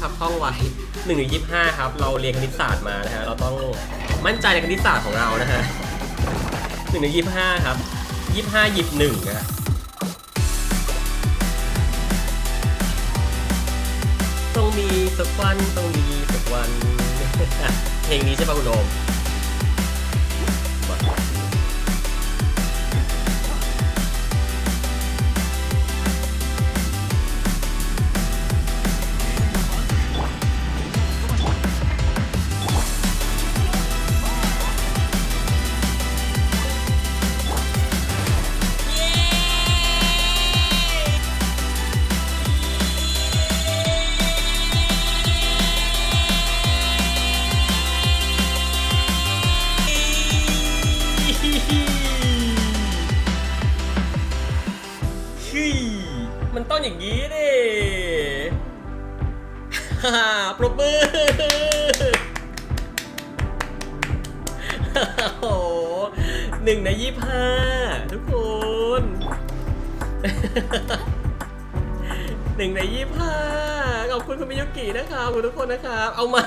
ครับท่องไว้หนึ่งถึงยี่ห้าครับ เราเรียนคณิตศาสตร์มานะฮะ เราต้องมั่นใจในคณิตศาสตร์ของเรานะฮะหนึ่งถึงยี่ห้าครับยี่ห้าหยิบหนึ่งนะต้องมีสักวันต้องมีสักวัน เพลงนี้ใช่ป่ะคุณโอม ฮี่มันต้องอย่างนี้ดิฮ่าปรบมือโอ้โหหนึ่งในยี่ห้าทุกคนหนึ่งในยี่ห้าขอบคุณคุณมิยุกินะครับขอบคุณทุกคนนะครับ เอาใหม่